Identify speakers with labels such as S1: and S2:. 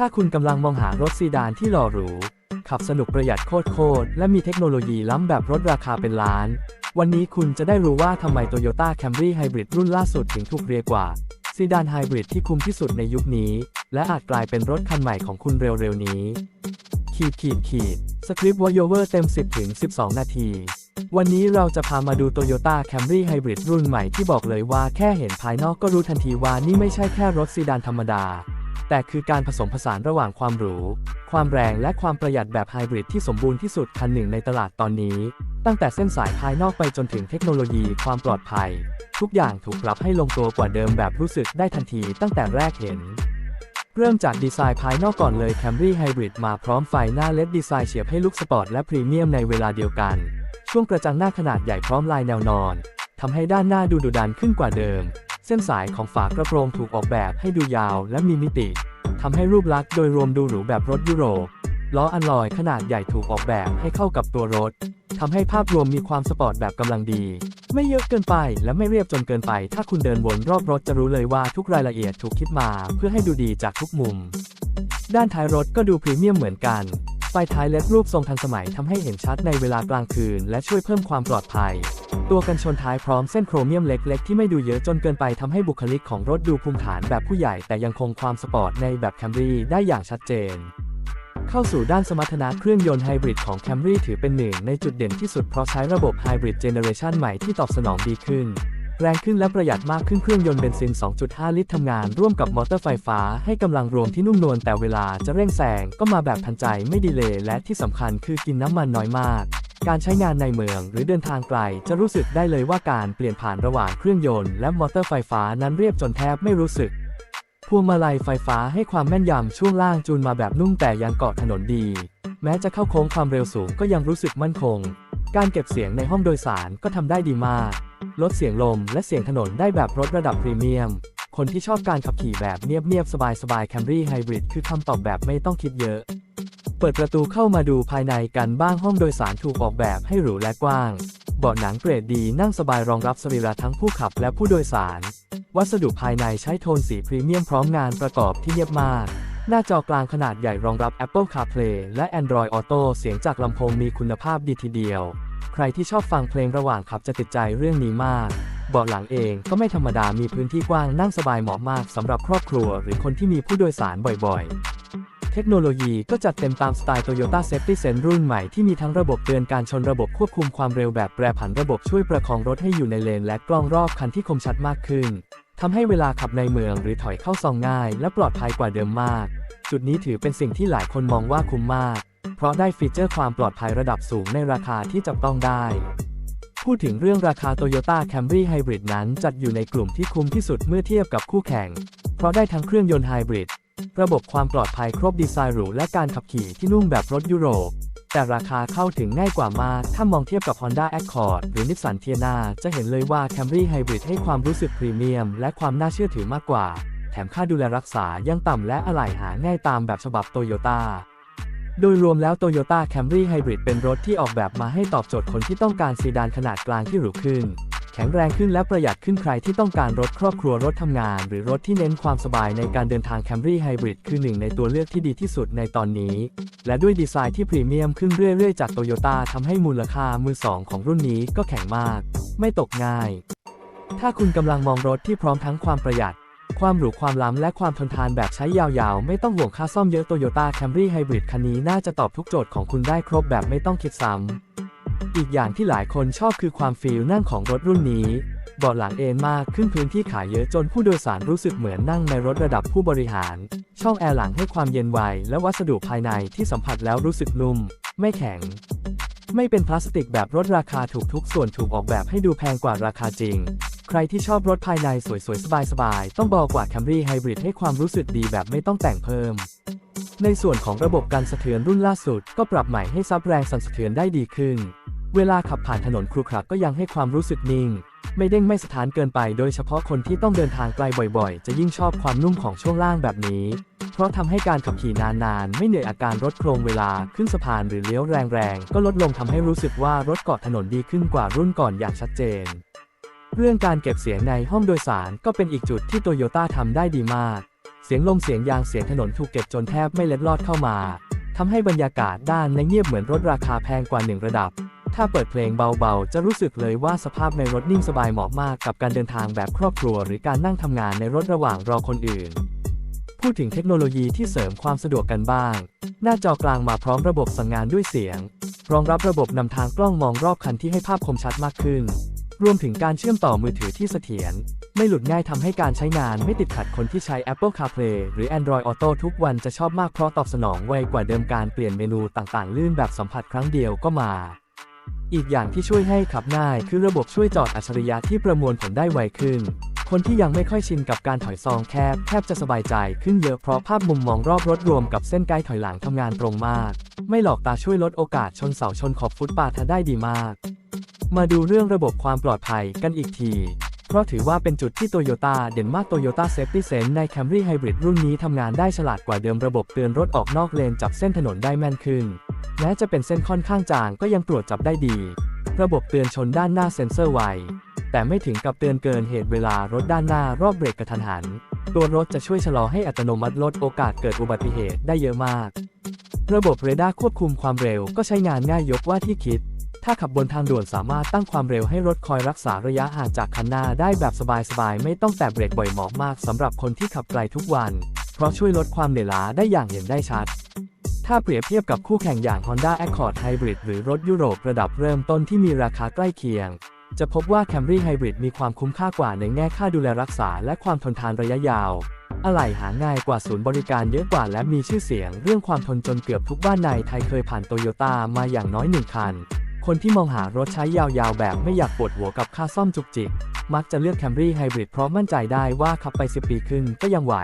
S1: ถ้าคุณกำลังมองหารถซีดานที่หล่อหรู ขับสนุกประหยัดโคตรๆและมีเทคโนโลยีล้ำแบบรถราคาเป็นล้าน วันนี้คุณจะได้รู้ว่าทำไม Toyota Camry Hybrid รุ่นล่าสุดถึงถูกเรียกว่าซีดานไฮบริดที่คุ้มที่สุดในยุคนี้ และอาจกลายเป็นรถคันใหม่ของคุณเร็วๆนี้ ขีดขีดขีดสคริปต์วอโยเวอร์เต็ม 10ถึง12 นาที วันนี้เราจะพามาดู Toyota Camry Hybrid รุ่นใหม่ที่บอกเลยว่าแค่เห็นภายนอกก็รู้ทันทีว่านี่ไม่ใช่แค่รถซีดานธรรมดา แต่คือการผสมผสานระหว่างความหรู ความแรงและความประหยัดแบบไฮบริดที่สมบูรณ์ที่สุดคันหนึ่งในตลาดตอนนี้ ตั้งแต่เส้นสายภายนอกไปจนถึงเทคโนโลยีความปลอดภัย ทุกอย่างถูกปรับให้ลงตัวกว่าเดิมแบบรู้สึกได้ทันทีตั้งแต่แรกเห็น เริ่มจากดีไซน์ภายนอกก่อนเลย Camry Hybrid มาพร้อมไฟหน้าเลดดีไซน์เฉียบให้ลุคสปอร์ตและพรีเมียมในเวลาเดียวกัน ช่วงกระจังหน้าขนาดใหญ่พร้อมลายแนวนอนทำให้ด้านหน้าดูดุดันขึ้นกว่าเดิม เส้นสายของฝากระโปรงถูกออกแบบให้ดูยาวและมีมิติทำให้รูปลักษณ์โดยรวมดูหรูแบบรถยุโรป ล้ออันลอยขนาดใหญ่ถูกออกแบบให้เข้ากับตัวรถทำให้ภาพรวมมีความสปอร์ตแบบกำลังดี ไม่เยอะเกินไปและไม่เรียบจนเกินไป ถ้าคุณเดินวนรอบรถจะรู้เลยว่าทุกรายละเอียดถูกคิดมา เพื่อให้ดูดีจากทุกมุม ด้านท้ายรถก็ดูพรีเมียมเหมือนกัน ไฟท้ายเล็ดรูปทรงทันสมัยทำให้เห็นชัดในเวลากลางคืน และช่วยเพิ่มความปลอดภัย ตัวกันชนท้ายพร้อมเส้นโครเมียมเล็กๆ ที่ไม่ดูเยอะจนเกินไปทำให้บุคลิกของรถดูภูมิฐานแบบผู้ใหญ่แต่ยังคงความสปอร์ตในแบบ Camry ได้อย่างชัดเจน เข้าสู่ด้านสมรรถนะเครื่องยนต์ไฮบริดของ Camry ถือเป็นหนึ่งในจุดเด่นที่สุดเพราะใช้ระบบไฮบริดเจเนอเรชันใหม่ที่ตอบสนองดีขึ้น แรงขึ้นและประหยัดมากขึ้นเครื่องยนต์เบนซิน 2.5 ลิตรทำงานร่วมกับมอเตอร์ไฟฟ้าให้กำลังรวมที่นุ่มนวลแต่เวลาจะเร่งแซงก็มาแบบทันใจไม่ดีเลยและที่สำคัญคือกินน้ำมันน้อยมาก การใช้งานในเมืองหรือเดินทางไกลจะรู้สึกได้เลยว่าการเปลี่ยนผ่านระหว่างเครื่องยนต์และมอเตอร์ไฟฟ้านั้นเรียบจนแทบไม่รู้สึกพวงมาลัยไฟฟ้าให้ความแม่นยำช่วงล่างจูนมาแบบนุ่มแต่ยังเกาะถนนดี แม้จะเข้าโค้งความเร็วสูงก็ยังรู้สึกมั่นคง การเก็บเสียงในห้องโดยสารก็ทำได้ดีมาก ลดเสียงลมและเสียงถนนได้แบบรถระดับพรีเมียม คนที่ชอบการขับขี่แบบเนียบๆ สบายๆ Camry Hybrid คือคำตอบแบบไม่ต้องคิดเยอะ เปิดประตูเข้ามาดูภายในกันบ้างห้องโดยสารถูกออกแบบให้หรูและกว้าง เบาะหนังเกรดดีนั่งสบายรองรับสรีระทั้งผู้ขับและผู้โดยสาร วัสดุภายในใช้โทนสีพรีเมียมพร้อมงานประกอบที่เนียบมาก หน้าจอกลางขนาดใหญ่รองรับ Apple CarPlay และ Android Auto เสียงจากลำโพงมีคุณภาพดีทีเดียว ใครที่ชอบฟังเพลงระหว่างขับจะติดใจเรื่องนี้มากเบาะหลังเองก็ไม่ธรรมดามีพื้นที่กว้างนั่งสบายเหมาะมากสำหรับครอบครัว หรือคนที่มีผู้โดยสารบ่อยๆ เทคโนโลยีก็จัดเต็มตามสไตล์ Toyota Safety Sense รุ่นใหม่ที่มีทั้งระบบเตือนการชนระบบควบคุมความเร็วแบบแปรผันระบบช่วยประคองรถให้อยู่ในเลน และกล้องรอบคันที่คมชัดมากขึ้น ทำให้เวลาขับในเมืองหรือถอยเข้าซองง่าย และปลอดภัยกว่าเดิมมาก จุดนี้ถือเป็นสิ่งที่หลายคนมองว่าคุ้มมาก เพราะได้ฟีเจอร์ความปลอดภัยระดับสูงในราคาที่จับต้องได้ พูดถึงเรื่องราคา Toyota Camry Hybrid นั้นจัดอยู่ในกลุ่มที่คุ้มที่สุดเมื่อเทียบกับคู่แข่ง เพราะได้ทั้งเครื่องยนต์ไฮบริดระบบความปลอดภัยครบดีไซน์หรูและการขับขี่ที่นุ่มแบบรถยุโรป แต่ราคาเข้าถึงง่ายกว่ามาก ถ้ามองเทียบกับ Honda Accord หรือ Nissan Tiana จะเห็นเลยว่า Camry Hybrid ให้ความรู้สึกพรีเมียม และความน่าเชื่อถือมากกว่า แถมค่าดูแลรักษายังต่ำและอะไหล่หาง่ายตามแบบฉบับ Toyota โดยรวมแล้ว Toyota Camry Hybrid เป็นรถที่ออกแบบมาให้ตอบโจทย์คนที่ต้องการซีดานขนาดกลางที่หรูขึ้น แข็งแรงขึ้นและประหยัดขึ้นใครที่ต้องการรถครอบครัวรถทำงาน หรือรถที่เน้นความสบายในการเดินทาง Camry Hybrid คือหนึ่งในตัวเลือกที่ดีที่สุดในตอนนี้ และด้วยดีไซน์ที่พรีเมียมขึ้นเรื่อยๆจาก Toyota ทำให้มูลค่ามือสองของรุ่นนี้ก็แข็งมาก ไม่ตกง่าย ถ้าคุณกำลังมองรถที่พร้อมทั้งความประหยัดความหรูความล้ำและความทนทานแบบใช้ยาวๆ ไม่ต้องห่วงค่าซ่อมเยอะ Toyota Camry Hybrid คันนี้น่าจะตอบทุกโจทย์ของคุณได้ครบแบบไม่ต้องคิดซ้ำ อีกอย่างที่หลายคนชอบคือความฟีลนั่งของรถรุ่นนี้เบาะหลังเอนมากขึ้นพื้นที่ขายเยอะจนผู้โดยสารรู้สึกเหมือนนั่งในรถระดับผู้บริหาร ช่องแอร์หลังให้ความเย็นไวและวัสดุภายในที่สัมผัสแล้วรู้สึกนุ่ม ไม่แข็ง ไม่เป็นพลาสติกแบบรถราคาถูกทุกส่วนถูกออกแบบให้ดูแพงกว่าราคาจริง ใครที่ชอบรถภายในสวยๆ สบายๆ ต้องบอกว่า Camry Hybrid ให้ความรู้สึกดีแบบไม่ต้องแต่งเพิ่ม ในส่วนของระบบการสะเทือนรุ่นล่าสุด ก็ปรับใหม่ให้ซับแรงสั่นสะเทือนได้ดีขึ้น เวลาขับผ่านถนนครุขระก็ยังให้ความรู้สึกนิ่ง ไม่เด้งไม่สะท้านเกินไป โดยเฉพาะคนที่ต้องเดินทางไกลบ่อยๆ จะยิ่งชอบความนุ่มของช่วงล่างแบบนี้ เพราะทำให้การขับขี่นานๆ ไม่เหนื่อยอาการรถโครงเวลาขึ้นสะพานหรือเลี้ยวแรงๆ ก็ลดลงทำให้รู้สึกว่ารถเกาะถนนดีขึ้นกว่ารุ่นก่อนอย่างชัดเจน เรื่องการเก็บเสียงในห้องโดยสารก็เป็นอีกจุดที่โตโยต้าทำได้ดีมาก เสียงลมเสียงยางเสียงถนนถูกเก็บจนแทบไม่เล็ดลอดเข้ามาทำให้บรรยากาศด้านในเงียบเหมือนรถราคาแพงกว่าหนึ่งระดับ ถ้าเปิดเพลงเบาๆ จะรู้สึกเลยว่าสภาพในรถนิ่งสบายเหมาะมากกับการเดินทางแบบครอบครัว หรือการนั่งทำงานในรถระหว่างรอคนอื่น พูดถึงเทคโนโลยีที่เสริมความสะดวกกันบ้าง หน้าจอกลางมาพร้อมระบบสั่งงานด้วยเสียง รองรับระบบนำทางกล้องมองรอบคันที่ให้ภาพคมชัดมากขึ้น รวมถึงการเชื่อมต่อมือถือที่เสถียรไม่หลุดง่ายทำให้การใช้งานไม่ติดขัดคนที่ใช้ Apple CarPlay หรือ Android Auto ทุกวันจะชอบมากเพราะตอบสนองไวกว่าเดิมการเปลี่ยนเมนูต่างๆ ลื่นแบบสัมผัสครั้งเดียวก็มา อีกอย่างที่ช่วยให้ขับง่ายคือระบบช่วยจอดอัจฉริยะที่ประมวลผลได้ไวขึ้น คนที่ยังไม่ค่อยชินกับการถอยซองแคบแทบจะสบายใจขึ้นเยอะเพราะภาพมุมมองรอบรถรวมกับเส้นไกด์ถอยหลังทำงานตรงมาก ไม่หลอกตาช่วยลดโอกาสชนเสาชนขอบฟุตปาทได้ดีมาก มาดูเรื่องระบบความปลอดภัยกันอีกทีเพราะถือว่าเป็นจุดที่โตโยต้าเด่นมาก Toyota Safety Sense ใน Camry Hybrid รุ่นนี้ทำงานได้ฉลาดกว่าเดิมระบบเตือนรถออกนอกเลนจับเส้นถนนได้แม่นขึ้น แม้จะเป็นเส้นค่อนข้างจางก็ยังตรวจจับได้ดี ระบบเตือนชนด้านหน้าเซ็นเซอร์ไว แต่ไม่ถึงกับเตือนเกินเหตุเวลารถด้านหน้ารอบเบรกกระทันหัน ตัวรถจะช่วยชะลอให้อัตโนมัติลดโอกาสเกิดอุบัติเหตุได้เยอะมาก ระบบเรดาร์ควบคุมความเร็วก็ใช้งานง่ายยกว่าที่คิด ถ้าขับบนทางด่วนสามารถตั้งความเร็วให้รถคอยรักษาระยะห่างจากคันหน้าได้แบบสบายๆไม่ต้องแตะเบรกบ่อยหมาะมากสำหรับคนที่ขับไกลทุกวัน เพราะช่วยลดความเหนื่อยล้าได้อย่างเห็นได้ชัด ถ้าเปรียบเทียบกับคู่แข่งอย่าง Honda Accord Hybrid หรือรถยุโรประดับเริ่มต้นที่มีราคาใกล้เคียง จะพบว่า Camry Hybrid มีความคุ้มค่ากว่าในแง่ค่าดูแลรักษาและความทนทานระยะยาว อะไหล่หาง่ายกว่าศูนย์บริการเยอะกว่าและมีชื่อเสียง เรื่องความทนจนเกือบทุกบ้านในไทยเคยผ่านโตโยต้ามาอย่างน้อยหนึ่งคัน คนที่มองหารถใช้ยาวๆ แบบไม่อยากปวดหัวกับค่าซ่อมจุกจิก มักจะเลือก Camry Hybrid เพราะมั่นใจได้ว่าขับไป10ปีขึ้นก็ยังไหว